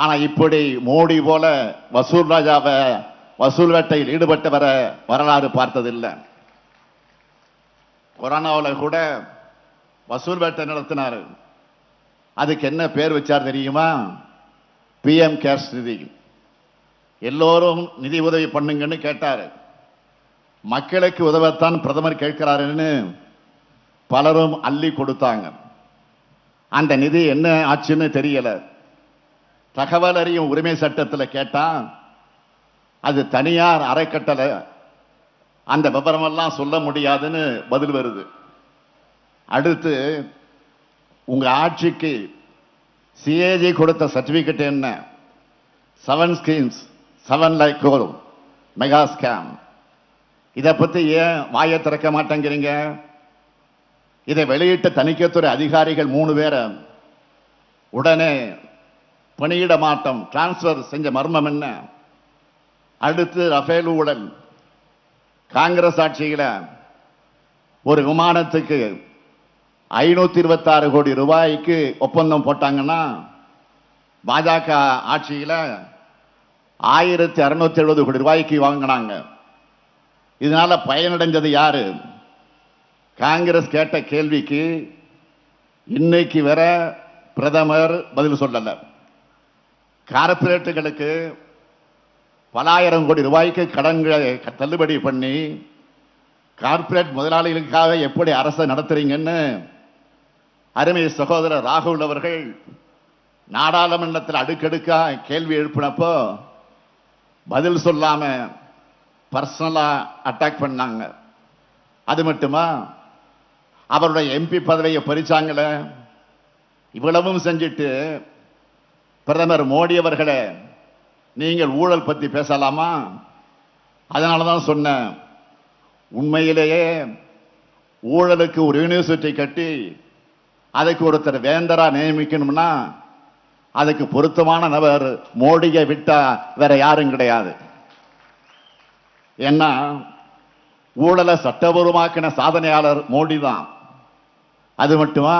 ஆனால் இப்படி மோடி போல வசூல் ராஜாவை வசூல் வேட்டையில் ஈடுபட்டவரை வரலாறு பார்த்ததில்லை. கொரோனாவில் கூட வசூல் வேட்டை நடத்தினார். அதுக்கு என்ன பேர் வச்சார் தெரியுமா? பிஎம் கேர்ஸ் நிதி எல்லோரும் நிதி உதவி பண்ணுங்கன்னு கேட்டார். மக்களுக்கு உதவத்தான் பிரதமர் கேட்கிறாருன்னு பலரும் அள்ளி கொடுத்தாங்க. அந்த நிதி என்ன ஆச்சுன்னு தெரியலை. தகவல் அறியும் உரிமை சட்டத்தில் கேட்டால் அது தனியார் அறக்கட்டளை. அந்த விவரமெல்லாம் சொல்ல முடியாதுன்னு பதில் வருது. அடுத்து உங்க ஆட்சிக்கு சிஏஜி கொடுத்த சர்டிபிகேட் என்ன? Seven schemes seven like mega scam இதை பற்றி ஏன் வாயை திறக்க மாட்டேங்கிறீங்க? இதை வெளியிட்ட தணிக்கைத்துறை அதிகாரிகள் மூணு பேரை. உடனே பணியிட மாற்றம் டிரான்ஸ்பர் செஞ்ச மர்மம் என்ன? அடுத்து ரஃபேல் ஊழல். காங்கிரஸ் ஆட்சியில் ஒரு விமானத்துக்கு ஐநூற்றி இருபத்தாறு கோடி ரூபாய்க்கு ஒப்பந்தம் போட்டாங்கன்னா பாஜக ஆட்சியில் ஆயிரத்தி அறுநூத்தி எழுபது கோடி ரூபாய்க்கு வாங்கினாங்க. இதனால பயனடைஞ்சது யாரு? காங்கிரஸ் கேட்ட கேள்விக்கு இன்னைக்கு வர பிரதமர் பதில் சொல்லலை. கார்ப்பரேட்டுகளுக்கு பலாயிரம் கோடி ரூபாய்க்கு கடன்களை தள்ளுபடி பண்ணி கார்ப்பரேட் முதலாளிகளுக்காக எப்படி அரசை நடத்துறீங்கன்னு அருமை சகோதரர் ராகுல் அவர்கள் நாடாளுமன்றத்தில் அடுக்கடுக்கா கேள்வி எழுப்பினப்போ பதில் சொல்லாம பர்சனலா அட்டாக் பண்ணாங்க. அது மட்டுமா? அவருடைய எம்பி பதவியை பறிச்சாங்களே. இவ்வளவும் செஞ்சுட்டு பிரதமர் மோடி அவர்களே நீங்கள் ஊழல் பற்றி பேசலாமா? அதனால தான் சொன்னேன். உண்மையிலேயே ஊழலுக்கு ஒரு யூனிவர்சிட்டி கட்டி அதுக்கு ஒருத்தர் வேந்தரா நியமிக்கணும்னா அதுக்கு பொருத்தமான நபர் மோடியை விட்டா வேற யாரும் கிடையாது. ஏன்னா ஊழலை சட்டபூர்வமாக்கின சாதனையாளர் மோடி தான் அது மட்டுமா?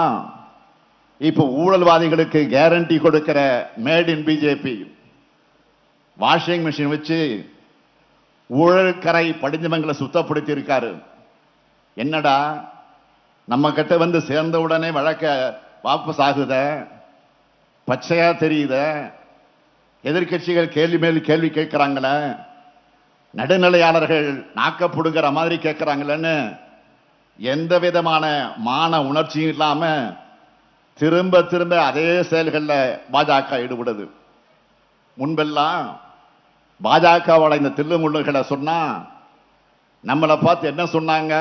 இப்போ ஊழல்வாதிகளுக்கு கேரண்டி கொடுக்கிற made in BJP washing machine வச்சு ஊழல் கரை படிஞ்சவங்களை சுத்தப்படுத்தி இருக்காரு என்னடா? நம்ம கிட்ட வந்து சேர்ந்த உடனே வழக்க வாபஸ் ஆகுத? பச்சையா தெரியுத? எதிர்க்கட்சிகள் கேள்வி மேல் கேள்வி கேட்கிறாங்களே? நடுநிலையாளர்கள் நாக்கப்படுகிற மாதிரி கேட்கிறாங்களேன்னு எந்த விதமான மான உணர்ச்சியும் இல்லாமல் திரும்ப திரும்ப அதே செயல்களில் பாஜக ஈடுபடுது. முன்பெல்லாம் பாஜகவோட இந்த தில்லுமுள்ளுகளை சொன்னா நம்மளை பார்த்து என்ன சொன்னாங்க?